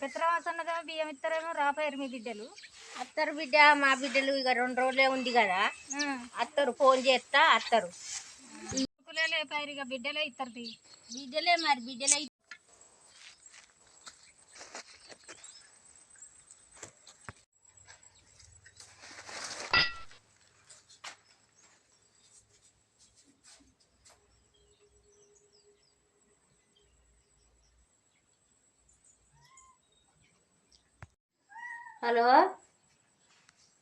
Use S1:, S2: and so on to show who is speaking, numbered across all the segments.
S1: పెత్తరామసన్నదేమో బియ్యం ఇస్తారేమో రాపోయారు మీ బిడ్డలు.
S2: అత్తరు బిడ్డ మా బిడ్డలు ఇక రెండు రోజులే ఉంది కదా. అత్తరు ఫోన్ చేస్తా అత్తరు.
S1: లేపారు ఇక బిడ్డలే ఇస్తారు.
S2: బిడ్డలే మరి బిడ్డలే హలో?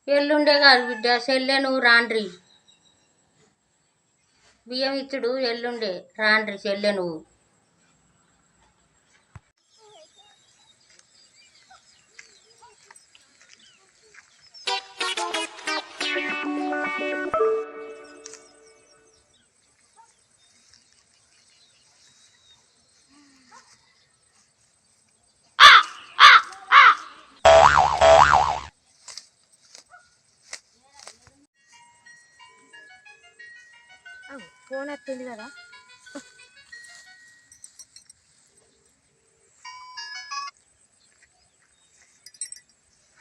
S2: ఎల్లుండే కాదు బిడ్డ సెల్లే నువ్వు రాండ్రి. బియ్యం ఇచ్చుడు ఎల్లుండే రాండ్రి చెల్లె నువ్వు ఫోన్ కదా.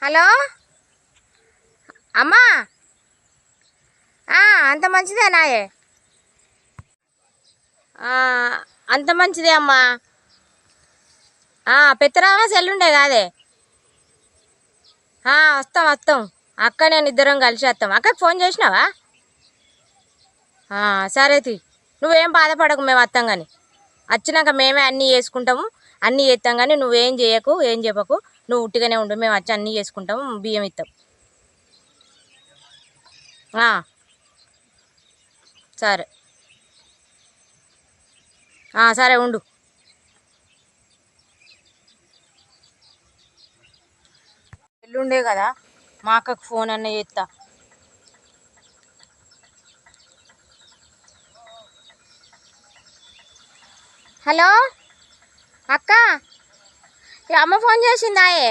S2: హలో? అమ్మా! అంత మంచిదే నాయే. అంత మంచిదే అమ్మా. పెత్తరామా సెల్లుండే కాదే? వస్తాం వస్తాం. అక్క నేను ఇద్దరం కలిసి వస్తాం. అక్కకి ఫోన్ చేసినావా? సరే తీ. నువ్వేం బాధపడకు మేము వస్తాం కానీ వచ్చినాక మేమే అన్నీ చేసుకుంటాము అన్నీ చేస్తాం కానీ నువ్వేం చేయకు ఏం చెప్పకు. నువ్వు ఉట్టిగానే ఉండు మేము వచ్చి అన్నీ చేసుకుంటాము బియ్యం ఇస్తాం. సరే. సరే ఉండు. ఎల్లుండే కదా మా అక్కకు ఫోన్ అన్న చేస్తా హలో? అక్క? అమ్మ ఫోన్ చేసింది ఆయే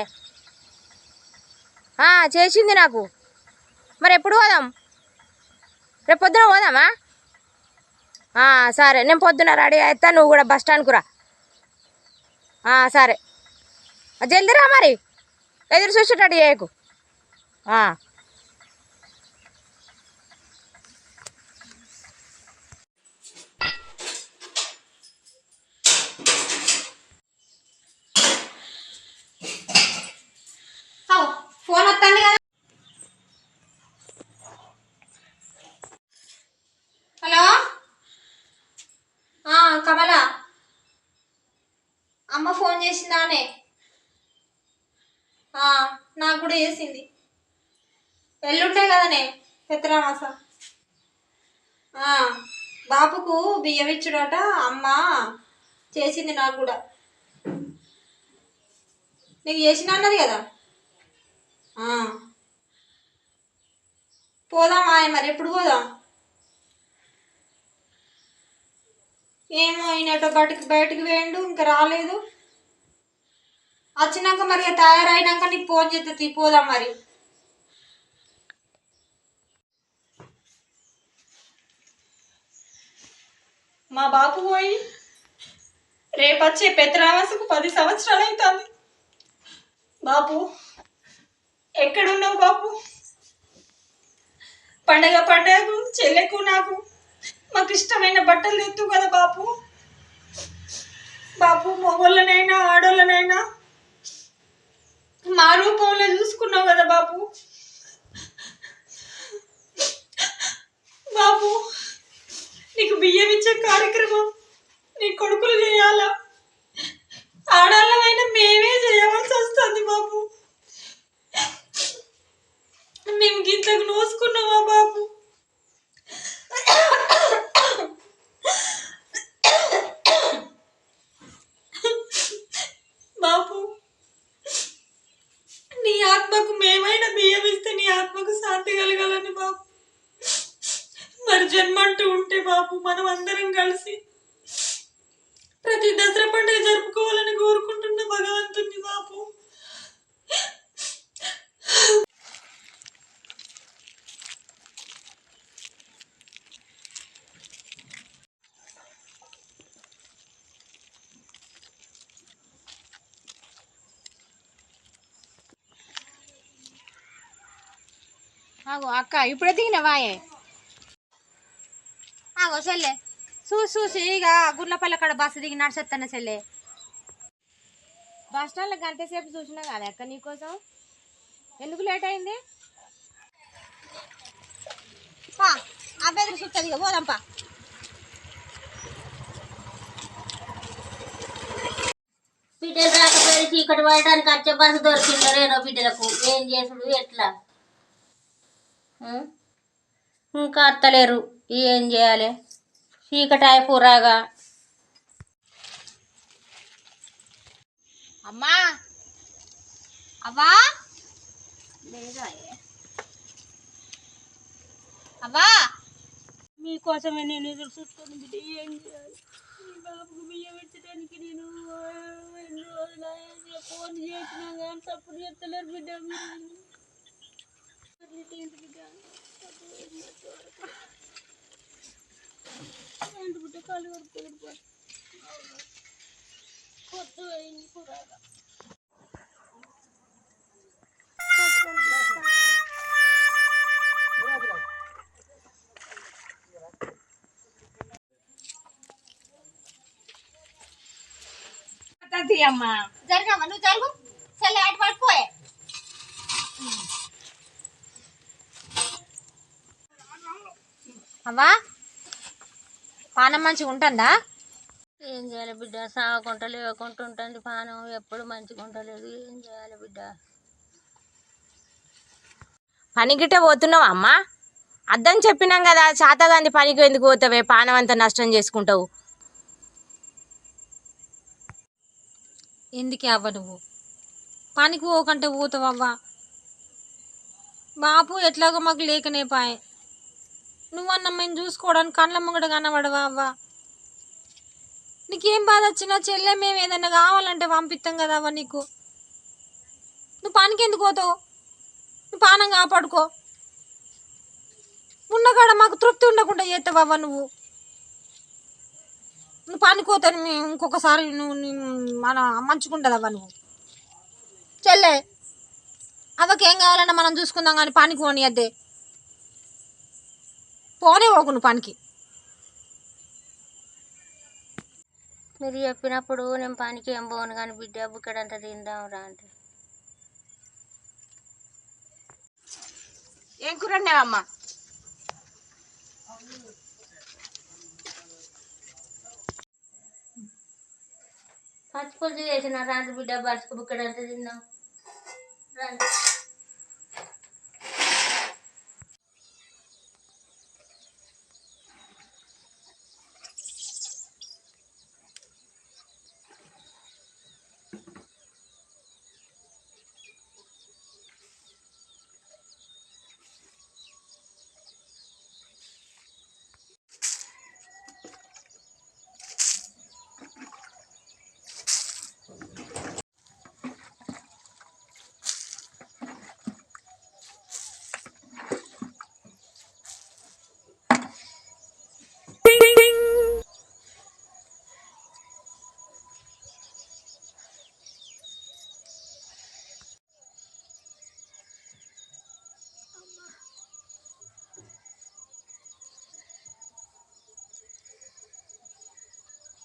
S2: చేసింది నాకు. మరి ఎప్పుడు పోదాం? రేపు పొద్దున పోదామా? సరే. నేను పొద్దున రెడీ అవుతా నువ్వు కూడా బస్ స్టాండ్కు రా. సరే. ఆ, జల్దీ రా మరి. ఎదురు చూసేటట్టు చేయకు ఆ. ఫోన్ వస్తుంది కదా హలో ఆ, కమల అమ్మ ఫోన్ చేసిందానే నాకు కూడా చేసింది. ఎల్లుంటే కదనే పెత్తరామాస బాపుకు బియ్యం ఇచ్చుడట అమ్మ చేసింది నాకు కూడా. నీకు చేసిన అన్నది కదా? పోదామా మరి ఎప్పుడు పోదాం? ఏమో అయినట్టు బయటకు బయటకు వేయండు ఇంకా రాలేదు. వచ్చినాక మరి తయారైనాక నీకు ఫోన్ చేస్తే పోదాం మరి.
S3: మా బాపు పోయి రేపచ్చే పెద్దరావాసకు పది సంవత్సరాలు అవుతుంది బాపు ఎక్కడున్నావు బాపు పండగ పండగకు చెల్లెకు నాకు మాకు ఇష్టమైన బట్టలు ఎత్తు కదా బాపు మగోళ్ళనైనా ఆడోళ్ళనైనా మా రూపంలో చూసుకున్నావు కదా బాపు బాపు నీకు బియ్యం ఇచ్చే కార్యక్రమం నీ కొడుకులు చేయాలా ఆడాళ్ళమైనా మేమే చేయవలసి వస్తుంది బాబు మేము గింతకు నోసుకున్నామా బాబు బాబు నీ ఆత్మకు మేమైనా బియ్యం ఇస్తే నీ ఆత్మకు శాంతి కలగాలని బాబు. మరి జన్మ అంటూ ఉంటే బాబు మనం అందరం కలిసి ప్రతి దసరా పండుగ జరుపుకోవాలని కోరుకుంటున్న భగవంతుని బాబు.
S2: ఆగో అక్క ఇప్పుడే దిగినవాయే ఆగో చెల్లె చూసి చూసి ఇక గుర్లపల్లి కాడ బస్సు దిగి నడిచేస్తాను చెల్లె బస్ స్టాండ్లో గంట సేపు చూసినా కదా అక్క నీకోసం ఎందుకు లేట్ అయింది? పా ఆ చూస్తుంది ఇక పోదాంపా
S1: బిడ్డలు రాకపోయి చీకటి పడడానికి వచ్చే బస్సు దొరికిందో లేదో బిడ్డలకు ఏం చేసుడు ఎట్లా? ఇంకా అత్తలేరు. ఏం చేయాలి? చీకటి అయిపోరాగా
S2: అమ్మా! అవ్వా అవ్వా
S1: మీకోసమే నేను ఎదురు చూస్తాను బిడ్డ. ఏం చేయాలి? మీ బాబుకు బియ్యం పెట్టడానికి నేను ఎన్ని రోజులు. ఫోన్ చేసినా కానీ తప్పుడు చెప్తలేరు బిడ్డ. మీరు ఏంటి బిడ్డ ఏంటి బిడ్డ కాలు కడుక్కోలేదు కొత్త అయింది పురాగా
S2: అమ్మా జరగమ్మా నువ్వు జరుగు చెల్లె అటు పట్టుకోయే అవ్వా? పానం మంచిగా ఉంటుందా?
S1: ఏం చేయాలి బిడ్డ? సాగకుండా లేకుండా ఉంటుంది పానం. ఎప్పుడు మంచిగా ఉండలేదు. ఏం చేయాలి బిడ్డ?
S2: పని గిట్ట పోతున్నావా అమ్మా? అద్దని చెప్పినాం కదా చాతగాంది పనికి ఎందుకు పోతావే? పానం అంతా నష్టం చేసుకుంటావు.
S3: ఎందుకే అవ్వ నువ్వు? పనికి పోకంటే పోతావు అవ్వ? బాపు ఎట్లాగో మాకు లేకనే పాయే. నువ్వన్న మేము చూసుకోవడానికి కళ్ళ ముంగట కనబడవా అవ్వ? నీకేం బాధ వచ్చినా చెల్లె మేము ఏదైనా కావాలంటే పంపిస్తాం కదా అవ్వ నీకు. నువ్వు పనికి ఎందుకు పోతావు? నువ్వు పానం కాపాడుకో. ఉన్నకాడ మాకు తృప్తి ఉండకుండా చేస్తావు అవ్వ నువ్వు? నువ్వు పనికోతాను మేము ఇంకొకసారి నువ్వు మన మన మంచుకుంటుందవ్వ నువ్వు. చెల్లె అవ్వకేం కావాలన్నా మనం చూసుకుందాం కానీ పానికి పోనీ అద్దే పోనే పోకు నువ్వు పనికి.
S1: మీరు చెప్పినప్పుడు నేను పనికి ఏం పోను కానీ బిడ్డ బుక్కడంతా తిందాం రా అంటే.
S2: ఏం కూరన్నావమ్మా
S1: పచ్చిపులుసు చేసిన రాంటి బిడ్డ బతుకు బుక్కడంతా తిందాం. రండి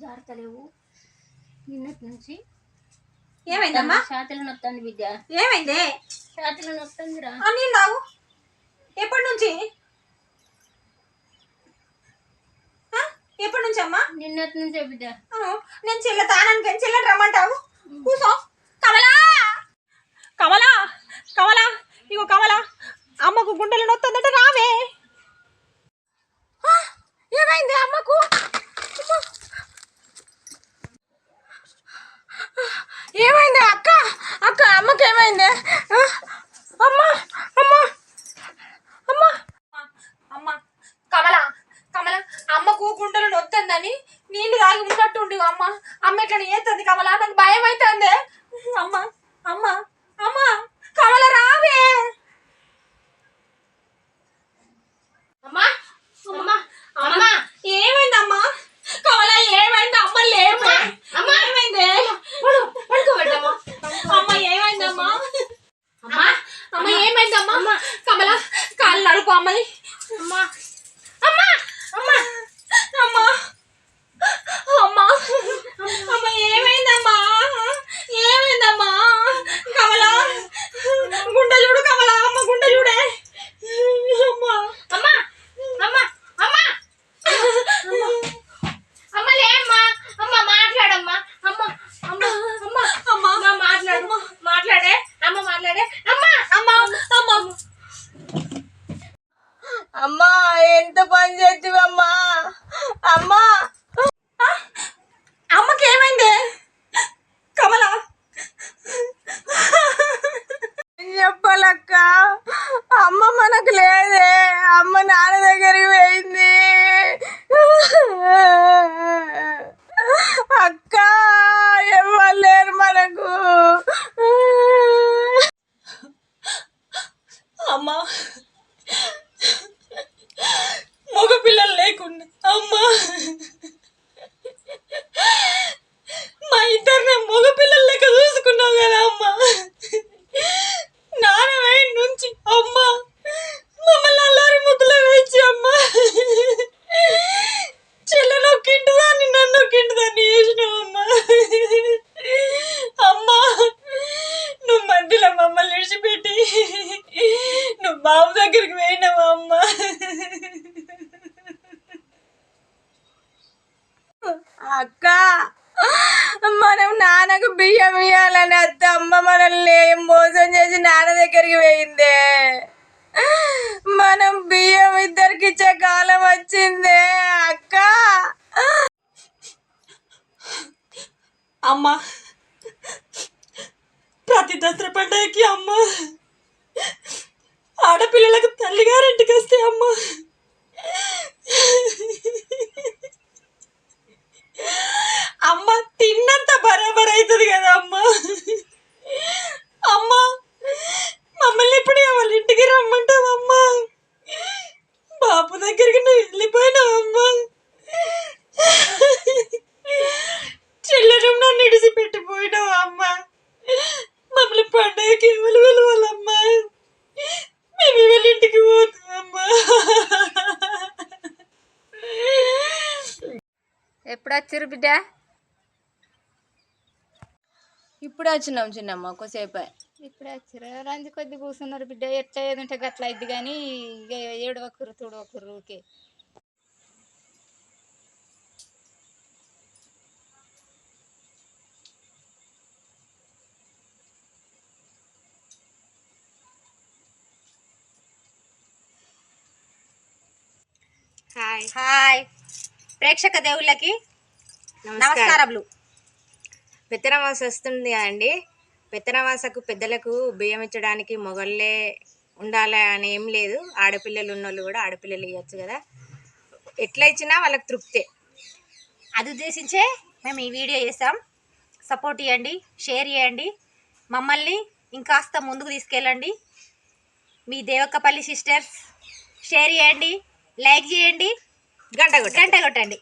S1: జారుతలేవు. నిన్నటి నుంచి
S2: ఏమైందమ్మా?
S1: ఛాతలు నొత్తంది బిడ్డ.
S2: ఏమైందే?
S1: ఛాతీలో నొస్తుందిరా
S3: అని నావు ఎప్పటి నుంచి? ఎప్పటి నుంచి అమ్మా?
S1: నిన్నటి నుంచే బిడ్డ.
S3: అను, నేను చెల్ల తానానికి చెల్లెని రమ్మంటావు. కూసో. కమలా! కమలా! కమలా! ఇగో కమలా! అమ్మకు గుండెలు నొత్తుందంటే రావే.
S2: చెప్పాలక్క మనల్ని ఏం మోసం చేసి నాన్న దగ్గరికి పోయిందే? మనం బియ్యం ఇద్దరికి ఇచ్చే కాలం వచ్చిందే అక్క.
S4: అమ్మ ప్రతి దసరా పండగకి అమ్మ ఆడపిల్లలకు తల్లిగారింటికి వస్తే అమ్మ. అమ్మ తిన్నంత బరాబర్ అవుతుంది కదా అమ్మ అమ్మ మమ్మల్ని ఇప్పుడు వాళ్ళ ఇంటికి రమ్మంటావమ్మా బాబు దగ్గరికి నువ్వు వెళ్ళిపోయినావమ్మా చెల్లెను నన్ను ఇడిచిపెట్టిపోయినావు అమ్మ మమ్మల్ని పండగకి ఎవరు వెళ్ళవాలమ్మా మేము వాళ్ళ ఇంటికి పోతామమ్మా
S2: ఎప్పుడు వచ్చారు బిడ్డ
S5: ఇప్పుడే వచ్చినాం చిన్నమ్మ కొద్దిసేపు.
S6: ఇప్పుడే వచ్చారు రంజు కొద్ది కూర్చున్నారు బిడ్డ ఎట్లా ఏది ఉంటే గట్ల అయింది కానీ ఇక ఏడు ఒకరు తోడు ఒకరు ఊకే
S2: హాయ్.
S3: హాయ్. ప్రేక్షక దేవుళ్ళకి నమస్కారములు.
S2: పెత్తనమాస వస్తుంది అండి పెత్తనమాసకు పెద్దలకు బియ్యం ఇచ్చడానికి మొగళ్ళే ఉండాలి అని ఏం లేదు. ఆడపిల్లలు ఉన్నోళ్ళు కూడా ఆడపిల్లలు ఇవ్వచ్చు కదా. ఎట్లా ఇచ్చినా వాళ్ళకి తృప్తే.
S3: అది ఉద్దేశించే మేము ఈ వీడియో చేస్తాం. సపోర్ట్ ఇవ్వండి షేర్ చేయండి మమ్మల్ని ఇంకాస్త ముందుకు తీసుకెళ్ళండి. మీ దేవక్కపల్లి సిస్టర్స్ షేర్ చేయండి లైక్ చేయండి
S2: గంట
S3: గంట కొట్టండి.